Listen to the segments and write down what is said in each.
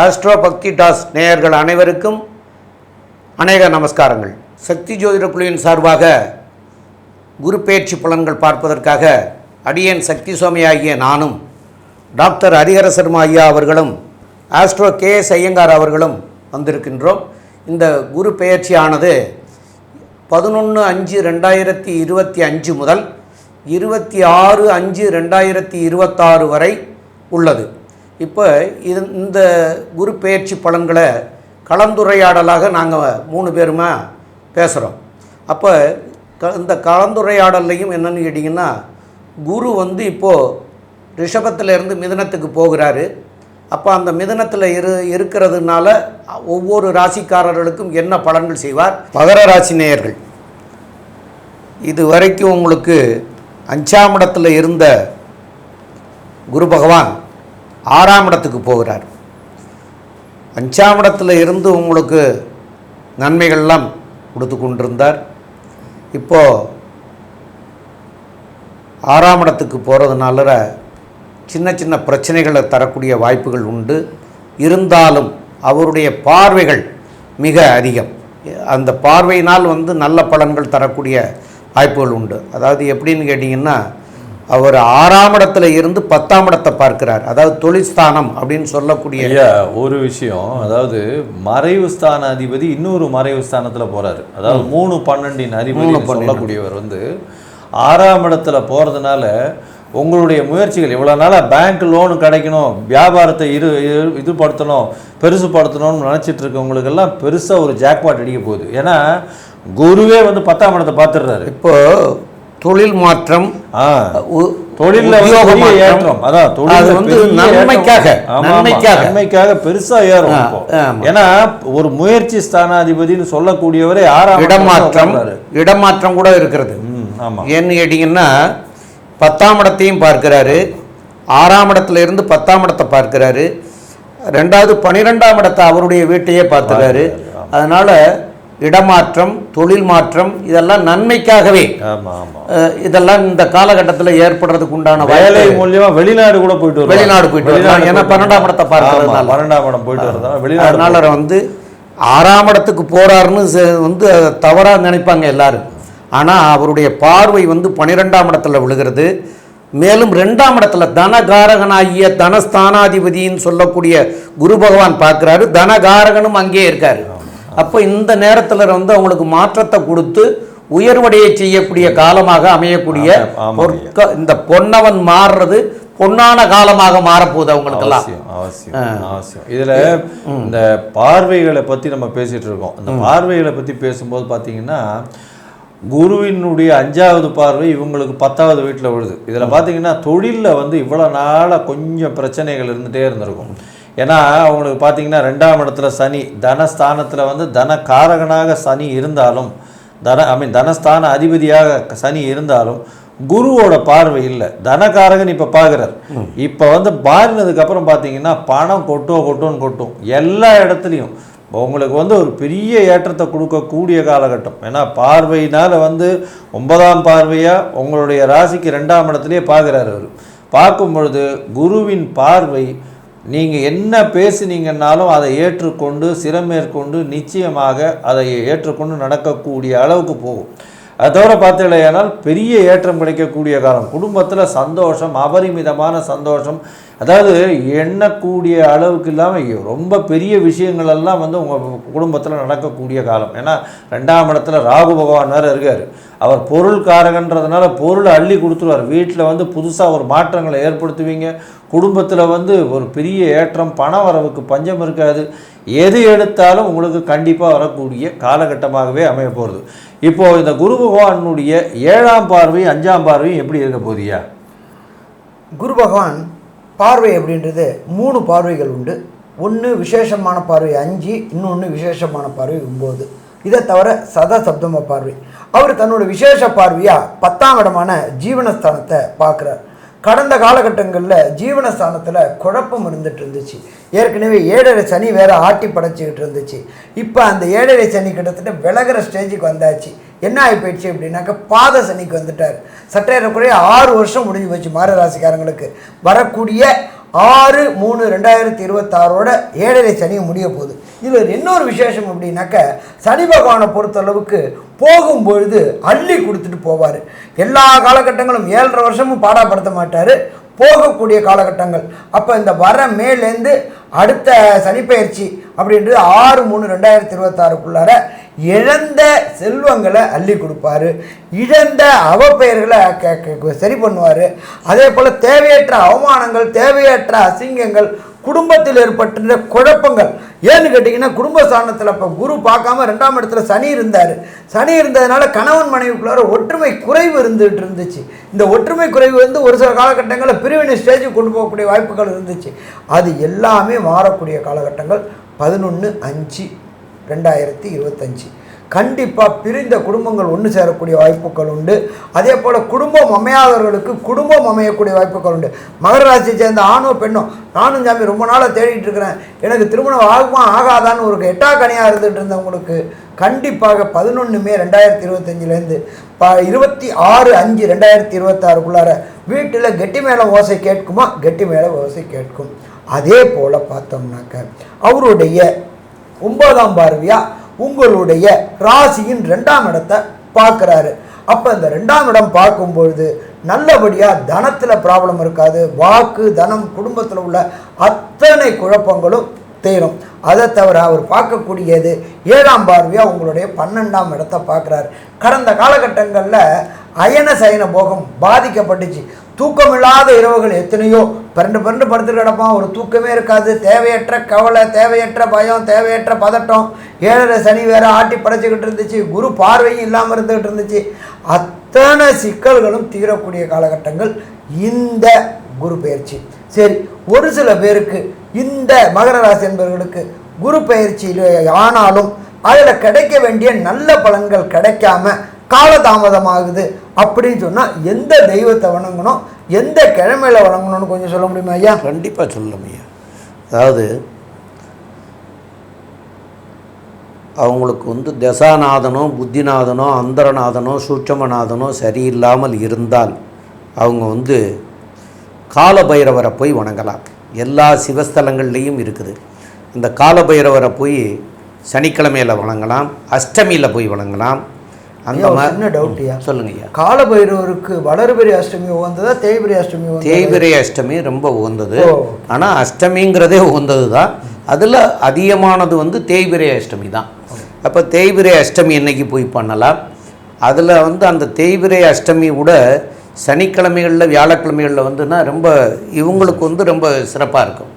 Astro பக்தி toss நேயர்கள் அனைவருக்கும் அநேக நமஸ்காரங்கள். சக்தி ஜோதிட குழுவின் சார்பாக குரு பயிற்சி பலன்கள் பார்ப்பதற்காக அடியேன் சக்தி சுவாமி ஆகிய நானும் டாக்டர் ஹரிஹர சர்மா ஐயா அவர்களும் ஆஸ்ட்ரோ கே எஸ் ஐயங்கார் அவர்களும் வந்திருக்கின்றோம். இந்த குரு பெயர்ச்சியானது பதினொன்று அஞ்சு ரெண்டாயிரத்தி இருபத்தி அஞ்சு முதல் இருபத்தி ஆறு அஞ்சு ரெண்டாயிரத்தி இருபத்தாறு வரை உள்ளது. இப்போ இது இந்த குரு பெயர்ச்சி பலன்களை கலந்துரையாடலாக நாங்கள் மூணு பேருமா பேசுகிறோம் அப்போ க இந்த கலந்துரையாடல்லையும் என்னென்னு கேட்டிங்கன்னா குரு வந்து இப்போது ரிஷபத்திலேருந்து மிதுனத்துக்கு போகிறாரு. அப்போ அந்த மிதனத்தில் இரு இருக்கிறதுனால ஒவ்வொரு ராசிக்காரர்களுக்கும் என்ன பலன்கள் செய்வார்? மகர ராசி நேயர்கள் இது வரைக்கும் உங்களுக்கு அஞ்சாம் இடத்துல இருந்த குரு பகவான் ஆறாம் இடத்துக்கு போகிறார். அஞ்சாம் இடத்துல இருந்து உங்களுக்கு நன்மைகள்லாம் கொடுத்து கொண்டிருந்தார். இப்போது ஆறாம் இடத்துக்கு போகிறதுனால சின்ன சின்ன பிரச்சனைகளை தரக்கூடிய வாய்ப்புகள் உண்டு. இருந்தாலும் அவருடைய பார்வைகள் மிக அதிகம். அந்த பார்வையினால் வந்து நல்ல பலன்கள் தரக்கூடிய வாய்ப்புகள் உண்டு. அதாவது எப்படின்னு கேட்டிங்கன்னா அவர் ஆறாம் இடத்துல இருந்து பத்தாம் இடத்தை பார்க்கிறார். அதாவது தொழில்ஸ்தானம் அப்படின்னு சொல்லக்கூடிய ஐயா ஒரு விஷயம். அதாவது மறைவு ஸ்தான அதிபதி இன்னொரு மறைவு ஸ்தானத்துல போறாரு. அதாவது மூணு பன்னெண்டின் அதிபதி சொல்லக்கூடியவர் வந்து ஆறாம் இடத்துல போறதுனால உங்களுடைய முயற்சிகள் இவ்வளோ நாளாக பேங்க் லோன் கிடைக்கணும் வியாபாரத்தை இரு இதுபடுத்தணும் பெருசுப்படுத்தணும்னு நினச்சிட்டு இருக்கவங்களுக்கெல்லாம் பெருசாக ஒரு ஜாக்பாட் அடிக்க போகுது. ஏன்னா குருவே வந்து பத்தாம் இடத்தை பார்த்துடுறாரு. இப்போ தொழில் மாற்றம் மாற்றம். ஏற்றம். அதான் தொழில்ல அது வந்து. நன்மைக்காக. நன்மைக்காக. நன்மைக்காக பெருசா ஏறும். ஏன்னா ஒரு முயற்சி ஸ்தானாதிபதினு சொல்லக்கூடியவரே ஆறாம் இடமாற்றம் இடமாற்றம் கூட இருக்கிறது. ஏன்னு கேட்டிங்கன்னா பத்தாம் இடத்தையும் பார்க்கிறாரு. ஆறாம் இடத்துல இருந்து பத்தாம் இடத்தை பார்க்கிறாரு. ரெண்டாவது பன்னிரெண்டாம் இடத்தை அவருடைய வீட்டையே பார்த்துறாரு அதனால் இடமாற்றம் தொழில் மாற்றம் இதெல்லாம் நன்மைக்காகவே. இதெல்லாம் இந்த காலகட்டத்தில் ஏற்படுறதுக்கு உண்டான வேலை மூலியமா வெளிநாடு கூட போயிட்டு. வெளிநாடு போயிட்டு. வெளிநாடு ஏன்னா பன்னெண்டாம் இடத்தை பார்க்கறதுனால. பன்னெண்டாம் இடம் போயிட்டு வரதால வெளிநாடு அதனால வந்து ஆறாம் இடத்துக்கு போறாருன்னு வந்து தவறாக நினைப்பாங்க எல்லாரும். ஆனால் அவருடைய பார்வை வந்து பன்னிரெண்டாம் இடத்துல விழுகிறது. மேலும் ரெண்டாம் இடத்துல தனகாரகனாகிய தனஸ்தானாதிபதின்னு சொல்லக்கூடிய குரு பகவான் பார்க்குறாரு. தனகாரகனும் அங்கேயே இருக்காரு. அப்போ இந்த நேரத்தில் வந்து அவங்களுக்கு மாற்றத்தை கொடுத்து உயர்வடைய செய்யக்கூடிய காலமாக அமையக்கூடிய இந்த பொன்னவன் மாறுறது பொன்னான காலமாக மாறப்போகுது அவங்களுக்கெல்லாம். அவசியம் அவசியம் அவசியம். இதுல இந்த பார்வைகளை பத்தி நம்ம பேசிட்டு இருக்கோம். இந்த பார்வைகளை பத்தி பேசும்போது பாத்தீங்கன்னா குருவினுடைய அஞ்சாவது பார்வை இவங்களுக்கு பத்தாவது வீட்டில் விழுது. இதில் பார்த்தீங்கன்னா தொழிலில் வந்து இவ்வளோ நாளாக கொஞ்சம் பிரச்சனைகள் இருந்துகிட்டே இருந்திருக்கும். ஏன்னா அவங்களுக்கு பார்த்தீங்கன்னா ரெண்டாம் இடத்துல சனி தனஸ்தானத்தில் வந்து தனகாரகனாக சனி இருந்தாலும் தன ஐ மீன் தனஸ்தான அதிபதியாக சனி இருந்தாலும் குருவோட பார்வை இல்லை. தனகாரகன் இப்போ பார்க்குறார் இப்போ வந்து மாறினதுக்கு அப்புறம் பார்த்தீங்கன்னா பணம் கொட்டோ கொட்டோன்னு கொட்டும். எல்லா இடத்துலையும். உங்களுக்கு வந்து ஒரு பெரிய ஏற்றத்தை கொடுக்கக்கூடிய காலகட்டம். ஏன்னா பார்வையினால் வந்து ஒன்பதாம் பார்வையாக உங்களுடைய ராசிக்கு ரெண்டாம் இடத்துலையே பார்க்குறாரு அவர். பார்க்கும் பொழுது குருவின் பார்வை நீங்கள் என்ன பேசுனீங்கன்னாலும் அதை ஏற்றுக்கொண்டு சிரமேற்கொண்டு நிச்சயமாக அதை ஏற்றுக்கொண்டு நடக்கக்கூடிய அளவுக்கு போகும். அது தவிர பார்த்தீங்களேனால் பெரிய ஏற்றம் கிடைக்கக்கூடிய காலம். குடும்பத்தில் சந்தோஷம் அபரிமிதமான சந்தோஷம். அதாவது எண்ணக்கூடிய அளவுக்கு இல்லாமல் ரொம்ப பெரிய விஷயங்கள் எல்லாம் வந்து உங்கள் குடும்பத்தில் நடக்கக்கூடிய காலம். ஏன்னா ரெண்டாம் இடத்துல ராகு பகவான் வேறு இருக்கார். அவர் பொருள் காரகன்றதுனால பொருளை அள்ளி கொடுத்துருவார். வீட்டில் வந்து புதுசாக ஒரு மாற்றங்களை ஏற்படுத்துவீங்க. குடும்பத்தில் வந்து ஒரு பெரிய ஏற்றம் பண வரவுக்கு பஞ்சம் இருக்காது. எது எடுத்தாலும் உங்களுக்கு கண்டிப்பாக வரக்கூடிய காலகட்டமாகவே அமைய போகிறது இப்போது இந்த குரு பகவானுடைய ஏழாம் பார்வையும் அஞ்சாம் பார்வையும் எப்படி இருக்க போதியா குரு பகவான் பார்வை அப்படின்றது மூணு பார்வைகள் உண்டு. ஒன்று விசேஷமான பார்வை அஞ்சு இன்னொன்று விசேஷமான பார்வை ஒம்பது இதை தவிர சதசப்தம பார்வை. அவர் தன்னோட விசேஷ பார்வையாக பத்தாம் இடமான ஜீவனஸ்தானத்தை பார்க்குறார். கடந்த காலகட்டங்களில் ஜீவனஸ்தானத்தில் குழப்பம் இருந்துட்டு இருந்துச்சு. ஏற்கனவே ஏழரை சனி வேற ஆட்டி படைச்சிக்கிட்டு இருந்துச்சு. இப்போ அந்த ஏழரை சனி கிட்டத்தட்ட விலகிற ஸ்டேஜுக்கு வந்தாச்சு. என்ன ஆகி போயிடுச்சு அப்படின்னாக்க பாத சனிக்கு வந்துட்டார். சற்றேறக்குறைய ஆறு வருஷம் முடிஞ்சு போச்சு மார ராசிக்காரங்களுக்கு. வரக்கூடிய ஆறு மூணு ரெண்டாயிரத்தி இருபத்தாறோட ஏழரை சனி முடிய போகுது. இதில் இன்னொரு விசேஷம் அப்படின்னாக்க சனி பகவானை பொறுத்தளவுக்கு போகும்பொழுது அள்ளி கொடுத்துட்டு போவார். எல்லா காலகட்டங்களும் ஏழரை வருஷமும் பாடாப்படுத்த மாட்டார். போகக்கூடிய காலகட்டங்கள். அப்போ இந்த வர மேலேருந்து அடுத்த சனிப்பெயர்ச்சி அப்படின்றது ஆறு மூணு ரெண்டாயிரத்தி இருபத்தாறுக்குள்ளார இழந்த செல்வங்களை அள்ளி கொடுப்பாரு. இழந்த அவப்பெயர்களை சரி பண்ணுவார். அதே போல் தேவையற்ற அவமானங்கள் தேவையற்ற அசிங்கங்கள் குடும்பத்தில் ஏற்பட்டிருந்த குழப்பங்கள் ஏன்னு கேட்டிங்கன்னா குடும்ப ஸ்தானத்தில் இப்போ குரு பார்க்காம ரெண்டாம் இடத்துல சனி இருந்தார். சனி இருந்ததுனால கணவன் மனைவிக்குள்ளார ஒற்றுமை குறைவு இருந்துகிட்டு இருந்துச்சு. இந்த ஒற்றுமை குறைவு வந்து ஒரு சில காலகட்டங்களில் பிரிவினை ஸ்டேஜுக்கு கொண்டு போகக்கூடிய வாய்ப்புகள் இருந்துச்சு. அது எல்லாமே மாறக்கூடிய காலகட்டங்கள் பதினொன்று அஞ்சு ரெண்டாயிரத்தி இருபத்தஞ்சி. கண்டிப்பாக பிரிந்த குடும்பங்கள் ஒன்று சேரக்கூடிய வாய்ப்புகள் உண்டு. அதே போல் குடும்பம் அமையாதவர்களுக்கு குடும்பம் அமையக்கூடிய வாய்ப்புகள் உண்டு. மகர ராசியை சேர்ந்த ஆணோ பெண்ணோ நானும் சாமி ரொம்ப நாளாக தேடிட்டு இருக்கிறேன். எனக்கு திருமணம் ஆகுமா ஆகாதான்னு ஒரு எட்டா கனியாக இருந்துகிட்டு இருந்தவங்களுக்கு கண்டிப்பாக பதினொன்று மே ரெண்டாயிரத்தி இருபத்தஞ்சிலேருந்து ப இருபத்தி ஆறு அஞ்சு ரெண்டாயிரத்தி இருபத்தாறுக்குள்ளார வீட்டில் கெட்டி மேலே ஓசை கேட்குமா கெட்டி மேலே ஓசை கேட்கும். அதே போல் பார்த்தோம்னாக்க அவருடைய ஒன்பதாம் பார்வையாக உங்களுடைய ராசியின் ரெண்டாம் இடத்தை பார்க்குறாரு. அப்போ இந்த ரெண்டாம் இடம் பார்க்கும்பொழுது நல்லபடியாக தனத்தில் ப்ராப்ளம் இருக்காது. வாக்கு தனம் குடும்பத்தில் உள்ள அத்தனை குழப்பங்களும் தீரும். அதை தவிர அவர் பார்க்கக்கூடியது ஏழாம் பார்வையாக உங்களுடைய பன்னெண்டாம் இடத்தை பார்க்குறாரு. கடந்த காலகட்டங்களில் அயன சயன போகம் பாதிக்கப்பட்டுச்சு. தூக்கமில்லாத இரவுகள் எத்தனையோ? பரண்டு பரண்டு படுத்துட்டு கிடப்பான். ஒரு தூக்கமே இருக்காது. தேவையற்ற கவலை தேவையற்ற பயம் தேவையற்ற பதட்டம். ஏழரை சனி வேற ஆட்டி படைச்சிக்கிட்டு இருந்துச்சு. குரு பார்வையும் இல்லாமல் இருந்துகிட்டு இருந்துச்சு. அத்தனை சிக்கல்களும் தீரக்கூடிய காலகட்டங்கள் இந்த குரு பயிற்சி. சரி ஒரு சில பேருக்கு இந்த மகர ராசி என்பவர்களுக்கு குரு பயிற்சியில் ஆனாலும் அதில் கிடைக்க வேண்டிய நல்ல பலன்கள் கிடைக்காம காலதாமதமாகுது அப்படின்னு சொன்னால் எந்த தெய்வத்தை வணங்கணும் எந்த கிழமையில வணங்கணும்னு கொஞ்சம் சொல்ல முடியுமா ஐயா? கண்டிப்பாக சொல்லலாம் ஐயா. அதாவது அவங்களுக்கு வந்து தசாநாதனோ புத்திநாதனோ அந்தரநாதனோ சூட்சமநாதனோ சரியில்லாமல் இருந்தால் அவங்க வந்து காலபைரவரை போய் வணங்கலாம். எல்லா சிவஸ்தலங்கள்லேயும் இருக்குது. இந்த காலபைரவரை போய் சனிக்கிழமையில் வணங்கலாம் அஷ்டமியில் போய் வணங்கலாம் அந்த சின்ன டவுட் ஐயா. சொல்லுங்க ஐயா. காலபைரவருக்கு வளர்பிரி அஷ்டமி உகந்ததா தேய்பிரி அஷ்டமி தேய்பிரை அஷ்டமி ரொம்ப உகந்தது. ஆனால் அஷ்டமிங்கிறதே உகந்தது தான் அதில் அதிகமானது வந்து தேய்பிரை அஷ்டமி தான். அப்போ தேய்பிரை அஷ்டமி என்னைக்கு போய் பண்ணலாம்? அதில் வந்து அந்த தேய்பிரை அஷ்டமி கூட சனிக்கிழமைகளில் வியாழக்கிழமைகளில் வந்துன்னா ரொம்ப இவங்களுக்கு வந்து ரொம்ப சிறப்பாக இருக்கும்.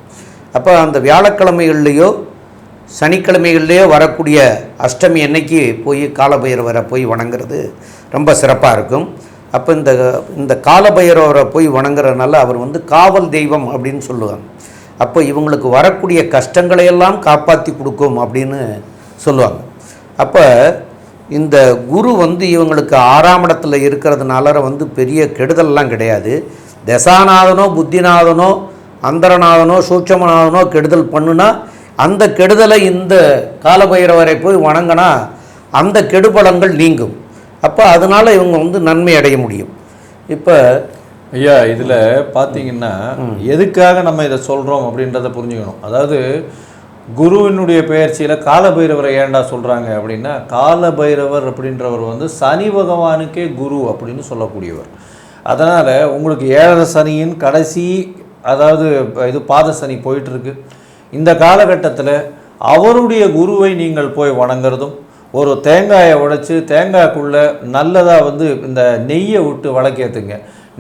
அப்போ அந்த வியாழக்கிழமைகள்லேயோ சனிக்கிழமைகள்லேயே வரக்கூடிய அஷ்டமி அன்னைக்கு போய் காலபைரவரை போய் வணங்குறது ரொம்ப சிறப்பாக இருக்கும். அப்போ இந்த இந்த காலபைரவரை போய் வணங்குறதுனால அவர் வந்து காவல் தெய்வம் அப்படின்னு சொல்லுவாங்க. அப்போ இவங்களுக்கு வரக்கூடிய கஷ்டங்களை எல்லாம் காப்பாற்றி கொடுக்கும் அப்படின்னு சொல்லுவாங்க. அப்போ இந்த குரு வந்து இவங்களுக்கு ஆறாம் இடத்துல இருக்கிறதுனால வந்து பெரிய கெடுதல்லாம் கிடையாது. தசாநாதனோ புத்திநாதனோ அந்தரநாதனோ சூட்சமநாதனோ கெடுதல் பண்ணுனா அந்த கெடுதலை இந்த காலபைரவரை போய் வணங்கினா அந்த கெடுபலங்கள் நீங்கும். அப்போ அதனால் இவங்க வந்து நன்மை அடைய முடியும். இப்போ ஐயா இதில் பார்த்தீங்கன்னா எதுக்காக நம்ம இதை சொல்கிறோம் அப்படின்றத புரிஞ்சுக்கணும். அதாவது குருவினுடைய பெயர்ச்சியில் காலபைரவரை ஏன்டா சொல்கிறாங்க அப்படின்னா காலபைரவர் அப்படின்றவர் வந்து சனி பகவானுக்கே குரு அப்படின்னு சொல்லக்கூடியவர். அதனால் உங்களுக்கு ஏழரை சனியின் கடைசி அதாவது இது பாத சனி போயிட்டுருக்கு இந்த காலகட்டத்தில் அவருடைய குருவை நீங்கள் போய் வணங்குறதும் ஒரு தேங்காயை உடைச்சி தேங்காய்க்குள்ளே நல்லதாக வந்து இந்த நெய்யை விட்டு வழக்கேற்றுங்க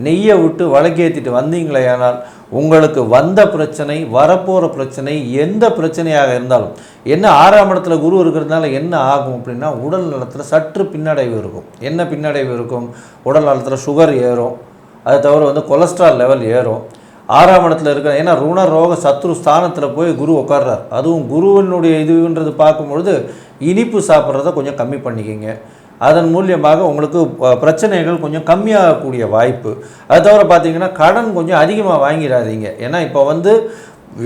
நெய்யை விட்டு வழக்கேற்றிட்டு வந்தீங்களே ஆனால் உங்களுக்கு வந்த பிரச்சனை வரப்போகிற பிரச்சனை எந்த பிரச்சனையாக இருந்தாலும் என்ன ஆறாம் இடத்துல குரு இருக்கிறதுனால என்ன ஆகும் அப்படின்னா உடல் நலத்தில் சற்று பின்னடைவு இருக்கும். என்ன பின்னடைவு இருக்கும்? உடல் நலத்தில் சுகர் ஏறும். அது தவிர வந்து கொலஸ்ட்ரால் லெவல் ஏறும். ஆறாம் இடத்துல இருக்கிற ஏன்னா ருண ரோக சத்ரு ஸ்தானத்தில் போய் குரு உட்கார்றார் அதுவும் குருவினுடைய இதுன்றது பார்க்கும்பொழுது இனிப்பு சாப்பிட்றத கொஞ்சம் கம்மி பண்ணிக்கிங்க. அதன் மூலியமாக உங்களுக்கு பிரச்சனைகள் கொஞ்சம் கம்மியாகக்கூடிய வாய்ப்பு. அது தவிர பார்த்தீங்கன்னா கடன் கொஞ்சம் அதிகமாக வாங்கிடாதீங்க. ஏன்னா இப்போ வந்து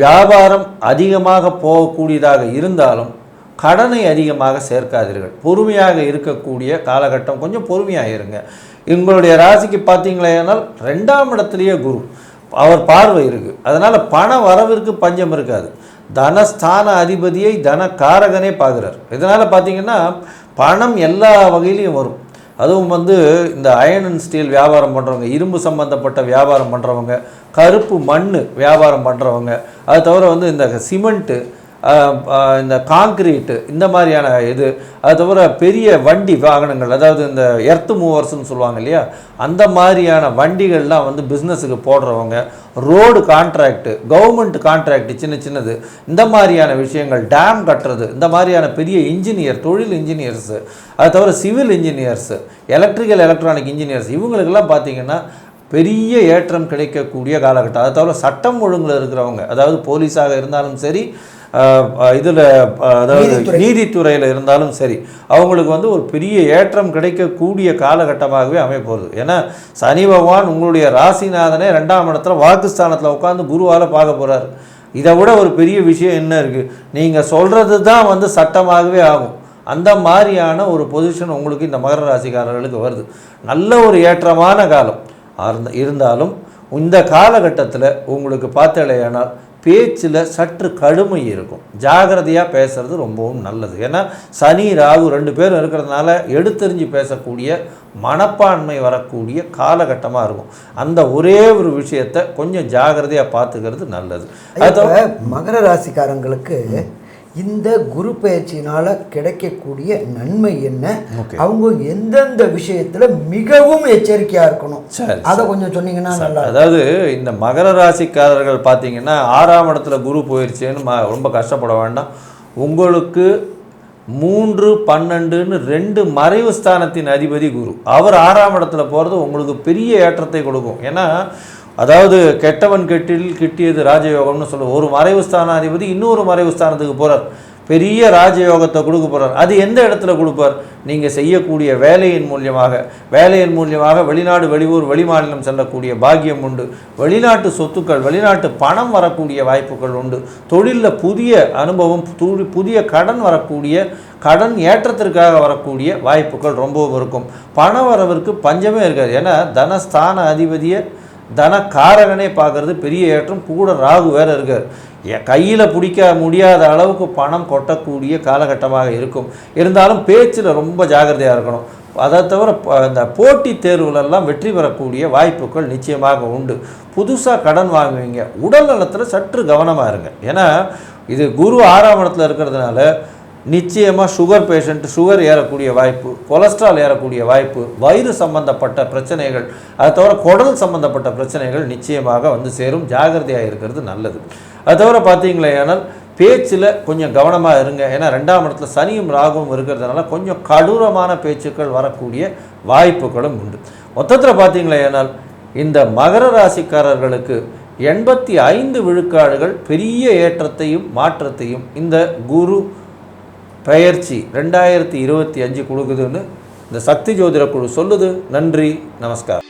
வியாபாரம் அதிகமாக போகக்கூடியதாக இருந்தாலும் கடனை அதிகமாக சேர்க்காதீர்கள். பொறுமையாக இருக்கக்கூடிய காலகட்டம் கொஞ்சம் பொறுமையாக இருங்க உங்களுடைய ராசிக்கு பார்த்தீங்களேனால் ரெண்டாம் இடத்துலையே குரு. அவர் பார்வை இருக்குது அதனால் பண வரவிற்கு பஞ்சம் இருக்காது. தனஸ்தான அதிபதியை தன காரகனே பார்க்குறார். இதனால் பார்த்தீங்கன்னா பணம் எல்லா வகையிலையும் வரும். அதுவும் வந்து இந்த அயன் அண்ட் ஸ்டீல் வியாபாரம் பண்ணுறவங்க இரும்பு சம்பந்தப்பட்ட வியாபாரம் பண்ணுறவங்க கருப்பு மண் வியாபாரம் பண்ணுறவங்க அது தவிர வந்து இந்த சிமெண்ட்டு இந்த காங்கிரீட்டு இந்த மாதிரியான இது அது தவிர பெரிய வண்டி வாகனங்கள் அதாவது இந்த எர்த்து மூவர்ஸ்னு சொல்லுவாங்க இல்லையா அந்த மாதிரியான வண்டிகள்லாம் வந்து பிஸ்னஸுக்கு போடுறவங்க ரோடு கான்ட்ராக்டு கவர்மெண்ட் கான்ட்ராக்ட் சின்ன சின்னது இந்த மாதிரியான விஷயங்கள் டேம் கட்டுறது இந்த மாதிரியான பெரிய இன்ஜினியர் தொழில் இன்ஜினியர்ஸு அது தவிர civil engineers electrical electronic engineers இவங்களுக்கெல்லாம் பார்த்தீங்கன்னா பெரிய ஏற்றம் கிடைக்கக்கூடிய காலகட்டம். அதை தவிர சட்டம் ஒழுங்கில் இருக்கிறவங்க அதாவது போலீஸாக இருந்தாலும் சரி இதில் அதாவது நீதித்துறை. நீதித்துறையில் இருந்தாலும் சரி அவங்களுக்கு வந்து ஒரு பெரிய ஏற்றம் கிடைக்கக்கூடிய காலகட்டமாகவே அமைப்போகுது ஏன்னா சனி பகவான் உங்களுடைய ராசிநாதனே ரெண்டாம் இடத்துல வாக்குஸ்தானத்தில் உட்காந்து குருவால் பார்க்க போகிறாரு இதை விட ஒரு பெரிய விஷயம் என்ன இருக்குது நீங்கள் சொல்கிறது தான் வந்து சட்டமாகவே ஆகும். அந்த மாதிரியான ஒரு பொசிஷன் உங்களுக்கு இந்த மகர ராசிக்காரர்களுக்கு வருது. நல்ல ஒரு ஏற்றமான காலம். இருந்தாலும் இந்த காலகட்டத்தில் உங்களுக்கு பார்த்தலையானால் பேச்சில் சற்று கடுமை இருக்கும். ஜாகிரதையாக பேசுறது ரொம்பவும் நல்லது. ஏன்னா சனி ராகு ரெண்டு பேரும் இருக்கிறதுனால எடுத்தெறிஞ்சு பேசக்கூடிய மனப்பான்மை வரக்கூடிய காலகட்டமாக இருக்கும். அந்த ஒரே ஒரு விஷயத்தை கொஞ்சம் ஜாகிரதையாக பார்த்துக்கிறது நல்லது. மகர ராசிக்காரங்களுக்கு இந்த குரு பயிற்சியினால கிடைக்கக்கூடிய நன்மை என்ன. அவங்க எந்தெந்த விஷயத்துல மிகவும் எச்சரிக்கையா இருக்கணும்? அதை கொஞ்சம் சொன்னீங்கன்னா நல்லா. அதாவது இந்த மகர ராசிக்காரர்கள் பார்த்தீங்கன்னா ஆறாம் இடத்துல குரு போயிடுச்சேன்னு ரொம்ப கஷ்டப்பட வேண்டாம். உங்களுக்கு மூன்று பன்னெண்டுன்னு ரெண்டு மறைவு ஸ்தானத்தின் அதிபதி குரு. அவர் ஆறாம் இடத்துல போகிறது உங்களுக்கு பெரிய ஏற்றத்தை கொடுக்கும். ஏன்னா அதாவது கெட்டவன் கெட்டில் கிட்டியது ராஜயோகம்னு சொல்லுவோம் ஒரு மறைவு ஸ்தானாதிபதி இன்னொரு மறைவு ஸ்தானத்துக்கு போகிறார் பெரிய ராஜயோகத்தை கொடுக்க போகிறார் அது எந்த இடத்துல கொடுப்பார்? நீங்கள் செய்யக்கூடிய வேலையின் மூலியமாக. வேலையின் மூலியமாக வெளிநாடு வெளியூர் வெளிமாநிலம் செல்லக்கூடிய பாக்கியம் உண்டு. வெளிநாட்டு சொத்துக்கள் வெளிநாட்டு பணம் வரக்கூடிய வாய்ப்புகள் உண்டு. தொழிலில் புதிய அனுபவம் து- புதிய கடன் வரக்கூடிய கடன் ஏற்றத்திற்காக வரக்கூடிய வாய்ப்புகள் ரொம்பவும் இருக்கும். பண வரவிற்கு பஞ்சமே இருக்காது. ஏன்னா தனஸ்தான அதிபதியை தனக்காரகனே பார்க்கறது பெரிய ஏற்றம். கூட ராகு வேற இருக்கார். கையில் பிடிக்க முடியாத அளவுக்கு பணம் கொட்டக்கூடிய காலகட்டமாக இருக்கும். இருந்தாலும் பேச்சில் ரொம்ப ஜாகிரதையாக இருக்கணும். அதை தவிர ப- இந்த போட்டித் தேர்வுலெல்லாம் வெற்றி பெறக்கூடிய வாய்ப்புகள் நிச்சயமாக உண்டு. புதுசாக கடன் வாங்குவீங்க. உடல் நலத்தில் சற்று கவனமாக இருங்க. ஏன்னா இது குரு ஆறாம் இடத்துல இருக்கிறதுனால நிச்சயமாக சுகர் பேஷண்ட் சுகர் ஏறக்கூடிய வாய்ப்பு கொலஸ்ட்ரால் ஏறக்கூடிய வாய்ப்பு வயிறு சம்பந்தப்பட்ட பிரச்சனைகள் அதை தவிர குடல் சம்பந்தப்பட்ட பிரச்சனைகள் நிச்சயமாக வந்து சேரும். ஜாகிரதையாக இருக்கிறது நல்லது. அது தவிர பார்த்தீங்களே ஆனால் பேச்சில் கொஞ்சம் கவனமாக இருங்க. ஏன்னா ரெண்டாம் இடத்துல சனியும் ராகுவும் இருக்கிறதுனால கொஞ்சம் கடூரமான பேச்சுக்கள் வரக்கூடிய வாய்ப்புகளும் உண்டு. மொத்தத்தில் பார்த்தீங்களே ஆனால் இந்த மகர ராசிக்காரர்களுக்கு எண்பத்தி ஐந்து விழுக்காடுகள் பெரிய ஏற்றத்தையும் மாற்றத்தையும் இந்த குரு பெயர்ச்சி ரெண்டாயிரத்தி இருபத்தி அஞ்சு கொடுக்குதுன்னு இந்த சக்தி ஜோதிட குழு சொல்லுது. நன்றி நமஸ்காரம்.